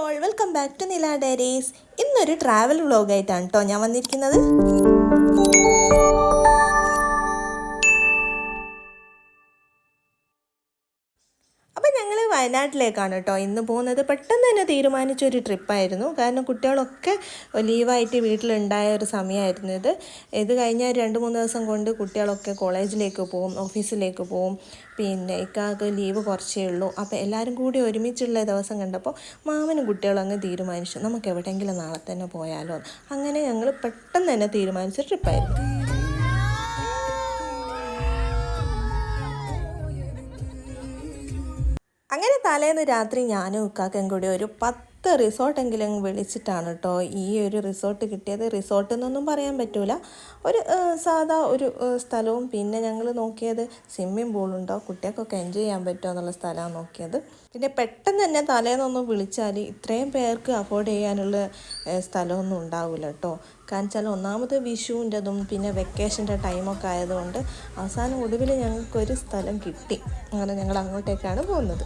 All welcome back to Nila diaries ഇന്നൊരു travel വ്ളോഗായിട്ടാണ് കേട്ടോ ഞാൻ വന്നിരിക്കുന്നത്. വയനാട്ടിലേക്കാണ് കേട്ടോ ഇന്ന് പോകുന്നത്. പെട്ടെന്ന് തന്നെ തീരുമാനിച്ച ഒരു ട്രിപ്പായിരുന്നു. കാരണം കുട്ടികളൊക്കെ ലീവായിട്ട് വീട്ടിലുണ്ടായ ഒരു സമയമായിരുന്നു ഇത്. ഇത് കഴിഞ്ഞാൽ രണ്ട് മൂന്ന് ദിവസം കൊണ്ട് കുട്ടികളൊക്കെ കോളേജിലേക്ക് പോകും ഓഫീസിലേക്ക് പോകും പിന്നെ ഇക്കാക്ക് ലീവ് കുറച്ചേ ഉള്ളൂ. അപ്പോൾ എല്ലാവരും കൂടി ഒരുമിച്ചുള്ള ദിവസം കണ്ടപ്പോൾ മാമനും കുട്ടികളും അങ്ങ് തീരുമാനിച്ചു. നമുക്ക് എവിടെയെങ്കിലും നാളെ തന്നെ പോയാലോ അങ്ങനെ ഞങ്ങൾ പെട്ടെന്ന് തന്നെ തീരുമാനിച്ച ട്രിപ്പായിരുന്നു. അങ്ങനെ തലേന്ന് രാത്രി ഞാനും ഉക്കാക്കും കൂടി ഒരു പത്ത് റിസോർട്ടെങ്കിലും വിളിച്ചിട്ടാണ് കേട്ടോ ഈ ഒരു റിസോർട്ട് കിട്ടിയത്. റിസോർട്ട് എന്നൊന്നും പറയാൻ പറ്റൂല. ഒരു സാധാ ഒരു സ്ഥലവും പിന്നെ ഞങ്ങൾ നോക്കിയത് സ്വിമ്മിംഗ് പൂളുണ്ടോ കുട്ടികൾക്കൊക്കെ എൻജോയ് ചെയ്യാൻ പറ്റുമോ എന്നുള്ള സ്ഥലമാണ് നോക്കിയത്. പിന്നെ പെട്ടെന്ന് തന്നെ തലേന്നൊന്നും വിളിച്ചാൽ ഇത്രയും പേർക്ക് അഫോർഡ് ചെയ്യാനുള്ള സ്ഥലമൊന്നും ഉണ്ടാവില്ല കേട്ടോ കാരണം വെച്ചാൽ ഒന്നാമത് വിഷുവിന്റെതും പിന്നെ വെക്കേഷന്റെ ടൈമൊക്കെ ആയതുകൊണ്ട് അവസാനം ഒടുവിൽ ഞങ്ങൾക്കൊരു സ്ഥലം കിട്ടി. അങ്ങനെ ഞങ്ങൾ അങ്ങോട്ടേക്കാണ് പോകുന്നത്.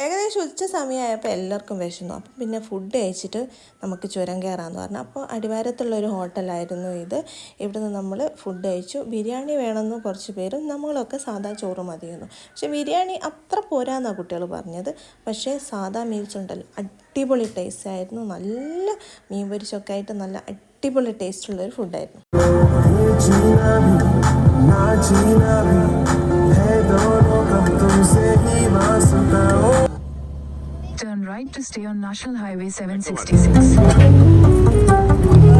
ഏകദേശം ഉച്ച സമയമായപ്പോൾ എല്ലാവർക്കും വിശന്നു അപ്പം പിന്നെ ഫുഡ് കഴിച്ചിട്ട് നമുക്ക് ചുരം കയറാമെന്ന് പറഞ്ഞു അപ്പോൾ അടിവാരത്തുള്ള ഒരു ഹോട്ടലായിരുന്നു ഇത് ഇവിടുന്ന് നമ്മൾ ഫുഡ് കഴിച്ചു ബിരിയാണി വേണമെന്ന് കുറച്ച് പേരും നമ്മളൊക്കെ സാധാ ചോറ് മതിയെന്നു പക്ഷെ ബിരിയാണി അത്ര പോരാന്നാണ് കുട്ടികൾ പറഞ്ഞത് പക്ഷേ സാധാ മീൽസ് ഉണ്ടല്ലോ അടിപൊളി ടേസ്റ്റ് ആയിരുന്നു നല്ല മീൻ പൊരിച്ചൊക്കെ ആയിട്ട് നല്ല അടിപൊളി ടേസ്റ്റുള്ള ഒരു ഫുഡായിരുന്നു जीना भी ना जीना भी है दोनों कब तुमसे ही वास्ता ओ Turn right to stay on National Highway 766.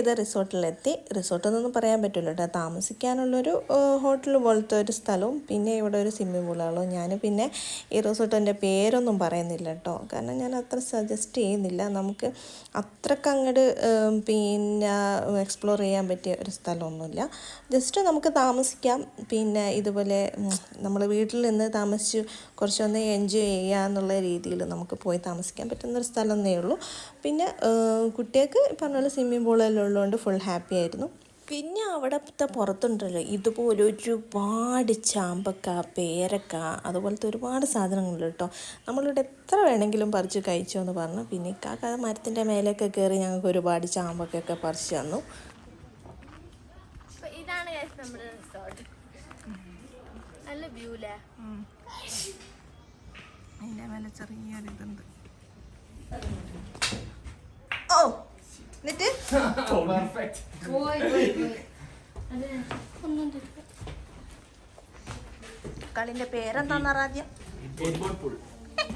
ചെയ്ത റിസോർട്ടിലെത്തി. റിസോർട്ട് എന്നൊന്നും പറയാൻ പറ്റില്ല കേട്ടോ താമസിക്കാനുള്ളൊരു ഹോട്ടൽ പോലത്തെ ഒരു സ്ഥലവും പിന്നെ ഇവിടെ ഒരു സ്വിമ്മിംഗ് പൂളുകളും ഞാൻ പിന്നെ ഈ റിസോർട്ടിന്റെ പേരൊന്നും പറയുന്നില്ല കേട്ടോ കാരണം ഞാൻ അത്ര സജസ്റ്റ് ചെയ്യുന്നില്ല. നമുക്ക് അത്രയ്ക്ക് അങ്ങോട്ട് പിന്നെ എക്സ്പ്ലോർ ചെയ്യാൻ പറ്റിയ ഒരു സ്ഥലമൊന്നുമില്ല. ജസ്റ്റ് നമുക്ക് താമസിക്കാം. പിന്നെ ഇതുപോലെ നമ്മൾ വീട്ടിൽ നിന്ന് താമസിച്ച് കുറച്ചൊന്ന് എൻജോയ് ചെയ്യുക എന്നുള്ള രീതിയിൽ നമുക്ക് പോയി താമസിക്കാൻ പറ്റുന്ന ഒരു സ്ഥലം എന്നേ ഉള്ളൂ. പിന്നെ കുട്ടികൾക്ക് പറഞ്ഞ പോലെ സ്വിമ്മിംഗ് പൂളെല്ലാം ഉള്ളതുകൊണ്ട് ഫുൾ ഹാപ്പി ആയിരുന്നു. പിന്നെ അവിടുത്തെ പുറത്തുണ്ടല്ലോ ഇതുപോലെ ഒരുപാട് ചാമ്പക്ക പേരക്ക അതുപോലത്തെ ഒരുപാട് സാധനങ്ങളുണ്ട് കേട്ടോ. നമ്മളിവിടെ എത്ര വേണമെങ്കിലും പറിച്ച് കഴിച്ചോ എന്ന് പറഞ്ഞു. പിന്നെ കാക്ക മരത്തിന്റെ മേലെയൊക്കെ കയറി ഞങ്ങൾക്ക് ഒരുപാട് ചാമ്പക്കൊക്കെ പറിച്ച് തന്നു. ഇതാണ് നമ്മുടെ റിസോർട്ട് നല്ല വ്യൂ അല്ലേ അതിന്റെ മേലെ ചെറിയൊരു ഇതുണ്ട് ഓ എന്നിട്ട്? കളിന്റെ പേരെന്താന്നറാദ്യം ആദ്യം?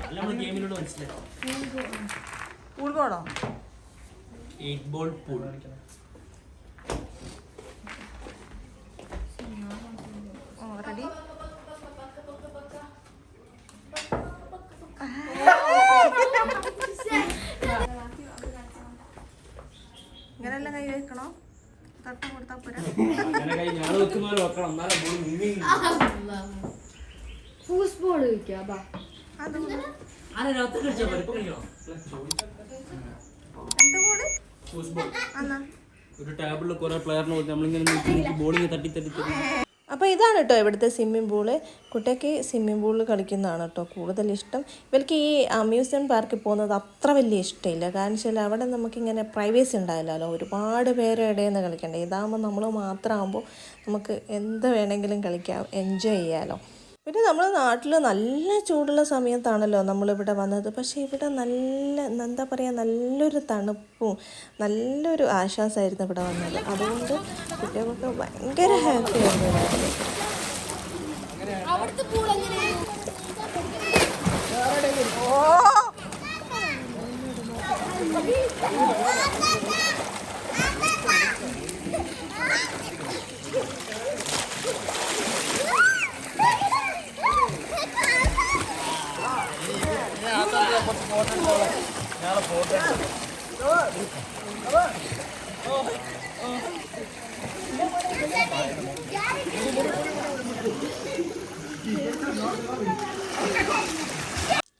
അല്ല നമ്മൾ ഗെയിമിലൂടെ മനസ്സിലായി. പൂൾബോളോ എയ്റ്റ് ബോൾ പൂൾ റെഡി ഇങ്ങനെല്ലാം കൈ വെക്കണോ തട്ട് കൊടുത്താ പോരാ അങ്ങനെ കൈ ഞങ്ങൾ വെക്കുന്ന പോലെ വെക്കണം എന്നാലും ബോൾ നീങ്ങി ഫൂസ് ബോൾ കളിക്കാം ബാ ആരെ രാത്രി കളിക്കണോ ഫൂസ് ബോൾ ഒരു ടേബിളിൽ കുറെ പ്ലെയറിനെ കൊടുത്ത് നമ്മളിങ്ങനെ ബോളിങ് ബോളിങ്ങനെ തട്ടി തട്ടി തട്ടി. അപ്പോൾ ഇതാണ് കേട്ടോ ഇവിടുത്തെ സ്വിമ്മിംഗ് പൂൾ കുട്ടിയൊക്കെ സ്വിമ്മിംഗ് പൂളിൽ കളിക്കുന്നതാണ് കേട്ടോ കൂടുതൽ ഇഷ്ടം. ഇവർക്ക് ഈ അമ്യൂസ്മെന്റ് പാർക്കിൽ പോകുന്നത് അത്ര വലിയ ഇഷ്ടമില്ല. കാരണം വെച്ചാൽ അവിടെ നമുക്കിങ്ങനെ പ്രൈവസി ഉണ്ടാവില്ലല്ലോ. ഒരുപാട് പേരെ ഇടയിൽ നിന്ന് കളിക്കണ്ടേ. ഇതാകുമ്പോൾ നമ്മൾ മാത്രമാകുമ്പോൾ നമുക്ക് എന്ത് വേണമെങ്കിലും കളിക്കാം എൻജോയ് ചെയ്യാമല്ലോ പിന്നെ നമ്മൾ നാട്ടിൽ നല്ല ചൂടുള്ള സമയത്താണല്ലോ നമ്മളിവിടെ വന്നത്. പക്ഷേ ഇവിടെ നല്ല എന്താ പറയുക നല്ലൊരു തണുപ്പും നല്ലൊരു ആശ്വാസമായിരുന്നു ഇവിടെ വന്നത്. അതുകൊണ്ട് കുട്ടികൾക്ക് ഭയങ്കര ഹാപ്പി ആയിരുന്നു. രാത്രി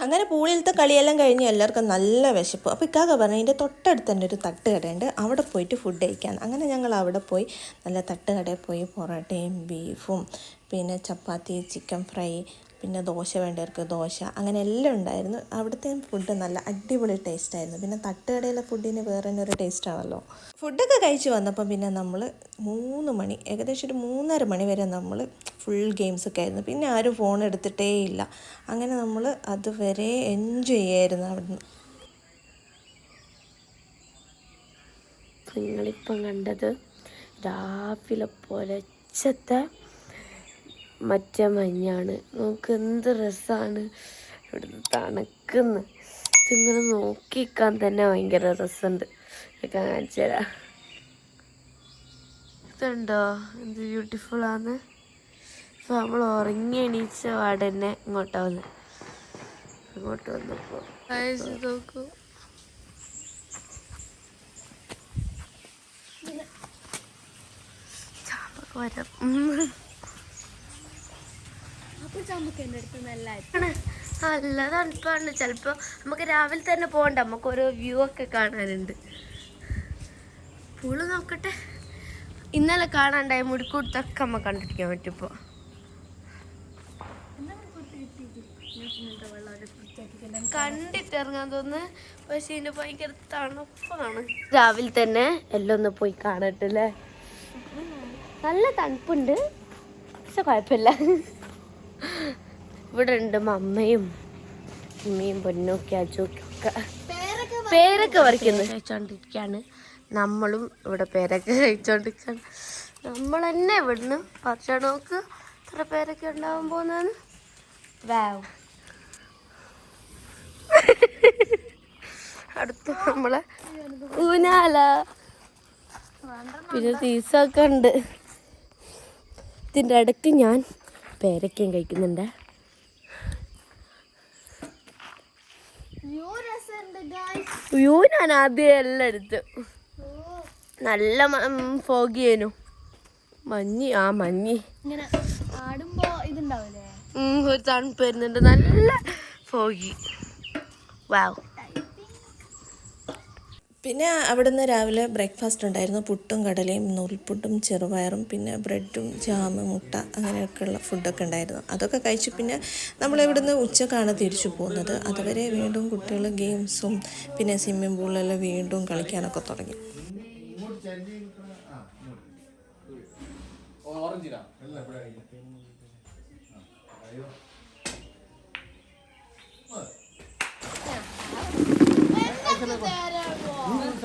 അങ്ങനെ പൂളിലത്തെ കളിയെല്ലാം കഴിഞ്ഞ് എല്ലാവർക്കും നല്ല വിശപ്പ്. അപ്പോൾ ഇക്കാക്ക പറഞ്ഞു ഇതിന്റെ തൊട്ടടുത്ത് തന്നെ ഒരു തട്ട് കടയുണ്ട്. അവിടെ പോയിട്ട് ഫുഡ് കഴിക്കാൻ. അങ്ങനെ ഞങ്ങൾ അവിടെ പോയി നല്ല തട്ട് കടയിൽ പോയി പൊറോട്ടയും ബീഫും പിന്നെ ചപ്പാത്തി ചിക്കൻ ഫ്രൈ പിന്നെ ദോശ വേണ്ടവർക്ക് ദോശ. അങ്ങനെ എല്ലാം ഉണ്ടായിരുന്നു. അവിടുത്തെ ഫുഡ് നല്ല അടിപൊളി ടേസ്റ്റ് ആയിരുന്നു. പിന്നെ തട്ടുകടയിലെ ഫുഡിന് വേറെ തന്നെ ഒരു ടേസ്റ്റ് ആണല്ലോ ഫുഡൊക്കെ കഴിച്ച് വന്നപ്പം പിന്നെ നമ്മൾ മൂന്ന് മണി ഏകദേശം ഒരു മൂന്നര മണി വരെ നമ്മൾ ഫുൾ ഗെയിംസ് ഒക്കെ ആയിരുന്നു. പിന്നെ ആരും ഫോൺ എടുത്തിട്ടേ ഇല്ല. അങ്ങനെ നമ്മൾ അതുവരെ എൻജോയ് ചെയ്യായിരുന്നു അവിടുന്ന്. നിങ്ങളിപ്പം കണ്ടത് രാവിലെ പൊലച്ചത്തെ മറ്റേ മഞ്ഞാണ്. നമുക്ക് എന്ത് രസമാണ് ഇവിടുന്ന് തണുക്കുന്നു. ഇതിങ്ങനെ നോക്കിക്കാൻ തന്നെ ഭയങ്കര രസമുണ്ട്. കാണിച്ചു തരാം. ഇതുണ്ടോ? എന്ത് ബ്യൂട്ടിഫുൾ ആണ് സോ നമ്മൾ ഉറങ്ങി എണീച്ച പാടന്നെ ഇങ്ങോട്ടാ വന്ന്. ഇങ്ങോട്ട് വന്നപ്പോൾ നോക്കൂ. വരാം അടുത്ത് നല്ല. നല്ല തണുപ്പാണ്. ചിലപ്പോ നമുക്ക് രാവിലെ തന്നെ പോകണ്ട. നമുക്ക് ഓരോ വ്യൂ ഒക്കെ കാണാനുണ്ട്. പൂൾ നോക്കട്ടെ. ഇന്നലെ കാണാണ്ടായ മുടിക്കൂടുത്തൊക്കെ നമ്മ കണ്ടിരിക്കാൻ പറ്റും കണ്ടിട്ട് ഇറങ്ങാൻ തോന്നുന്നു. പക്ഷെ ഇതിന്റെ ഭയങ്കര തണുപ്പാണ്. രാവിലെ തന്നെ എല്ലാം ഒന്ന് പോയി കാണട്ടല്ലേ നല്ല തണുപ്പുണ്ട്. പക്ഷെ കുഴപ്പമില്ല. ഇവിടെ ഉണ്ട് മമ്മയും ഉമ്മയും പൊന്നൊക്കെ അജുക്കെ പേരൊക്കെ വരയ്ക്കുന്നത് കഴിച്ചോണ്ടിരിക്കാണ് നമ്മളും ഇവിടെ പേരൊക്കെ കഴിച്ചോണ്ടിരിക്കാണ് നമ്മൾ തന്നെ ഇവിടുന്ന് പറിച്ചാ നോക്ക് എത്ര പേരൊക്കെ ഉണ്ടാവാൻ പോകുന്നതാണ്. വാവ്. അടുത്ത നമ്മളെ ഊനാല പിന്നെ തീസൊക്കെ ഉണ്ട്. ഇതിന്റെ ഇടയ്ക്ക് ഞാൻ പേരക്കയും കഴിക്കുന്നുണ്ട്. അയ്യോ ഞാൻ ആദ്യം എല്ലാം എടുത്തു. നല്ല ഫോഗിയേനു മഞ്ഞ് ആ മഞ്ഞ്. ഒരു തണുപ്പ് വരുന്നുണ്ട്. നല്ല ഫോഗി. വാവ് പിന്നെ അവിടുന്ന് രാവിലെ ബ്രേക്ക്ഫാസ്റ്റ് ഉണ്ടായിരുന്നു. പുട്ടും കടലയും നൂൽപുട്ടും ചെറുപയറും പിന്നെ ബ്രെഡും ജാമ് മുട്ട അങ്ങനെയൊക്കെയുള്ള ഫുഡൊക്കെ ഉണ്ടായിരുന്നു. അതൊക്കെ കഴിച്ചു. പിന്നെ നമ്മൾ ഇവിടുന്ന് ഉച്ചക്കാണ് തിരിച്ചു പോകുന്നത്. അതുവരെ വീണ്ടും കുട്ടികൾ ഗെയിംസും പിന്നെ സ്വിമ്മിംഗ് പൂളിലെല്ലാം വീണ്ടും കളിക്കാനൊക്കെ തുടങ്ങി. ഈ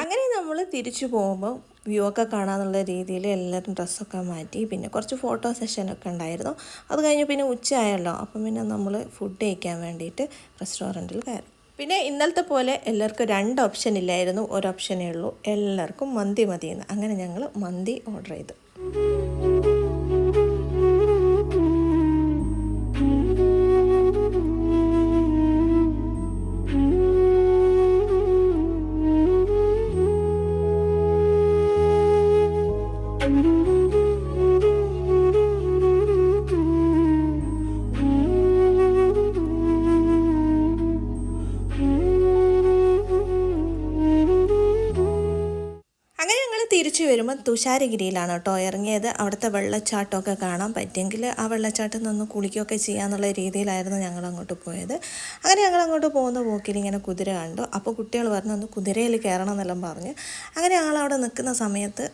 അങ്ങനെ നമ്മൾ തിരിച്ചു പോകുമ്പോൾ വ്യൂ ഒക്കെ കാണാന്നുള്ള രീതിയിൽ എല്ലാവരും ഡ്രസ്സൊക്കെ മാറ്റി പിന്നെ കുറച്ച് ഫോട്ടോ സെഷനൊക്കെ ഉണ്ടായിരുന്നു. അത് കഴിഞ്ഞ് പിന്നെ ഉച്ചയായല്ലോ. അപ്പം പിന്നെ നമ്മൾ ഫുഡ് കഴിക്കാൻ വേണ്ടിയിട്ട് റെസ്റ്റോറന്റിൽ കയറി. പിന്നെ ഇന്നലത്തെ പോലെ എല്ലാവർക്കും രണ്ട് ഓപ്ഷൻ ഇല്ലായിരുന്നു. ഒരു ഓപ്ഷനേ ഉള്ളൂ. എല്ലാവർക്കും മന്തി മതിയെന്ന്. അങ്ങനെ ഞങ്ങൾ മന്തി ഓർഡർ ചെയ്തു. തിരിച്ചു വരുമ്പോൾ തുഷാരഗിരിയിലാണ് കേട്ടോ ഇറങ്ങിയത്. അവിടുത്തെ വെള്ളച്ചാട്ടമൊക്കെ കാണാൻ പറ്റിയെങ്കിൽ ആ വെള്ളച്ചാട്ടം നിന്ന് കുളിക്കുകയൊക്കെ ചെയ്യാന്നുള്ള രീതിയിലായിരുന്നു ഞങ്ങൾ അങ്ങോട്ട് പോയത്. അങ്ങനെ ഞങ്ങൾ അങ്ങോട്ട് പോകുന്ന പോക്കിൽ ഇങ്ങനെ കുതിര കണ്ടു. അപ്പോൾ കുട്ടികൾ പറഞ്ഞു ഒന്ന് കുതിരയിൽ കയറണം എന്നെല്ലാം പറഞ്ഞ്. അങ്ങനെ ഞങ്ങൾ അവിടെ നിൽക്കുന്ന സമയത്ത്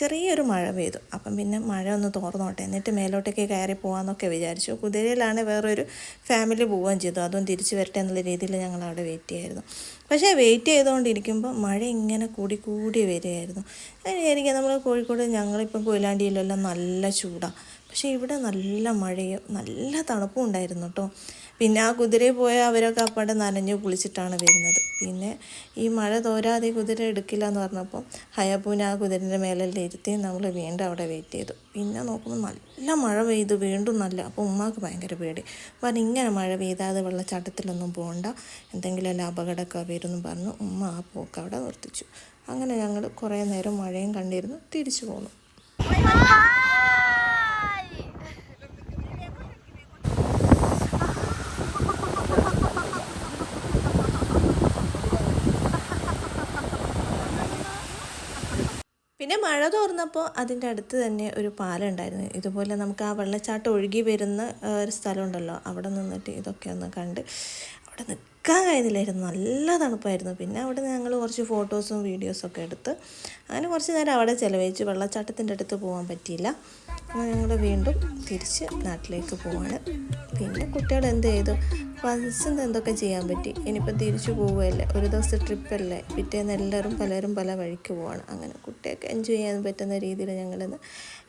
ചെറിയൊരു മഴ പെയ്തു. അപ്പം പിന്നെ മഴ ഒന്ന് തോർന്നോട്ടെ. എന്നിട്ട് മേലോട്ടേക്ക് കയറി പോകാമെന്നൊക്കെ വിചാരിച്ചു. കുതിരയിലാണ് വേറൊരു ഫാമിലി പോവുകയും ചെയ്തു. അതും തിരിച്ചു വരട്ടെ എന്നുള്ള രീതിയിൽ ഞങ്ങൾ അവിടെ വെയിറ്റ് ചെയ്യായിരുന്നു. പക്ഷേ വെയിറ്റ് ചെയ്തുകൊണ്ടിരിക്കുമ്പോൾ മഴ ഇങ്ങനെ കൂടി കൂടി വരികയായിരുന്നു. എനിക്ക് നമ്മൾ കോഴിക്കോട് ഞങ്ങളിപ്പം കൊയിലാണ്ടിയിലെല്ലാം നല്ല ചൂടാണ് പക്ഷേ ഇവിടെ നല്ല മഴയും നല്ല തണുപ്പും ഉണ്ടായിരുന്നു കേട്ടോ. പിന്നെ ആ കുതിരയിൽ പോയ അവരൊക്കെ അപ്പാടെ നനഞ്ഞു കുളിച്ചിട്ടാണ് വരുന്നത്. പിന്നെ ഈ മഴ തോരാതെ കുതിര എടുക്കില്ല എന്ന് പറഞ്ഞപ്പോൾ ഹയപ്പൂനെ ആ കുതിരന്റെ മേലെല്ലാം ഇരുത്തി നമ്മൾ വീണ്ടും അവിടെ വെയിറ്റ് ചെയ്തു. പിന്നെ നോക്കുമ്പോൾ നല്ല മഴ പെയ്തു വീണ്ടും നല്ല അപ്പോൾ ഉമ്മാക്ക് ഭയങ്കര പേടി. പറഞ്ഞു ഇങ്ങനെ മഴ പെയ്താതെ വെള്ളച്ചാട്ടത്തിലൊന്നും പോകണ്ട എന്തെങ്കിലും എല്ലാം അപകടമൊക്കെ എന്ന് പറഞ്ഞു. ഉമ്മ ആ പോക്ക് അവിടെ നിർത്തിച്ചു. അങ്ങനെ ഞങ്ങൾ കുറേ നേരം മഴയും കണ്ടിരുന്നു തിരിച്ചു പോന്നു പിന്നെ മഴ തോർന്നപ്പോൾ അതിന്റെ അടുത്ത് തന്നെ ഒരു പാലം ഉണ്ടായിരുന്നു. ഇതുപോലെ നമുക്ക് ആ വെള്ളച്ചാട്ടം ഒഴുകി വരുന്ന ഒരു സ്ഥലമുണ്ടല്ലോ അവിടെ നിന്നിട്ട് ഇതൊക്കെ ഒന്ന് കണ്ട് അവിടെ നിൽക്കാൻ കഴിയുന്നില്ലായിരുന്നു. നല്ല തണുപ്പായിരുന്നു. പിന്നെ അവിടെ ഞങ്ങൾ കുറച്ച് ഫോട്ടോസും വീഡിയോസൊക്കെ എടുത്ത് അങ്ങനെ കുറച്ച് നേരം അവിടെ ചിലവഴിച്ച് വെള്ളച്ചാട്ടത്തിന്റെ അടുത്ത് പോകാൻ പറ്റിയില്ല. അങ്ങനെ ഞങ്ങൾ വീണ്ടും തിരിച്ച് നാട്ടിലേക്ക് പോവാണ്. പിന്നെ കുട്ടികൾ എന്ത് ചെയ്തു? വൺസിന് എന്തൊക്കെ ചെയ്യാൻ പറ്റി? ഇനിയിപ്പോൾ തിരിച്ചു പോവുകയല്ലേ? ഒരു ദിവസത്തെ ട്രിപ്പല്ലേ പിറ്റേന്ന് എല്ലാവരും പലരും പല വഴിക്ക് പോവാണ്. അങ്ങനെ കുട്ടിയൊക്കെ എൻജോയ് ചെയ്യാൻ പറ്റുന്ന രീതിയിൽ ഞങ്ങളിന്ന്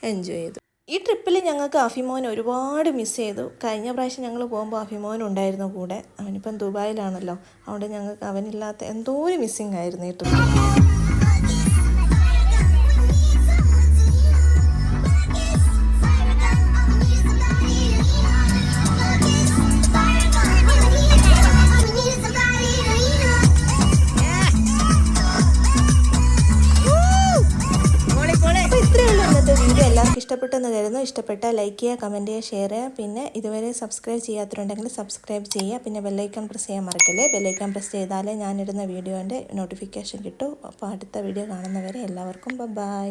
എൻജോയ് ചെയ്തു. ഈ ട്രിപ്പിൽ ഞങ്ങൾക്ക് അഫിമോൻ ഒരുപാട് മിസ് ചെയ്തു. കഴിഞ്ഞ പ്രാവശ്യം ഞങ്ങൾ പോകുമ്പോൾ അഫിമോൻ ഉണ്ടായിരുന്നു കൂടെ. അവനിപ്പം ദുബായിലാണല്ലോ. അതുകൊണ്ട് ഞങ്ങൾക്ക് അവനില്ലാത്ത എന്തോ ഒരു മിസ്സിങ് ആയിരുന്നു ഈ ട്രിപ്പ് വീഡിയോ ഇഷ്ടപ്പെട്ട ലൈക്ക് ചെയ്യുക കമന്റ് ചെയ്യുക ഷെയർ ചെയ്യുക. പിന്നെ ഇതുവരെ സബ്സ്ക്രൈബ് ചെയ്യാത്തവരുണ്ടെങ്കിൽ സബ്സ്ക്രൈബ് ചെയ്യുക. പിന്നെ ബെല്ലൈക്കൺ പ്രസ് ചെയ്യാൻ മറക്കല്ലേ? ബെല്ലൈക്കൺ പ്രസ് ചെയ്താലേ ഞാനിടുന്ന വീഡിയോന്റെ നോട്ടിഫിക്കേഷൻ കിട്ടും. അപ്പോൾ അടുത്ത വീഡിയോ കാണുന്നവരെ എല്ലാവർക്കും ബൈ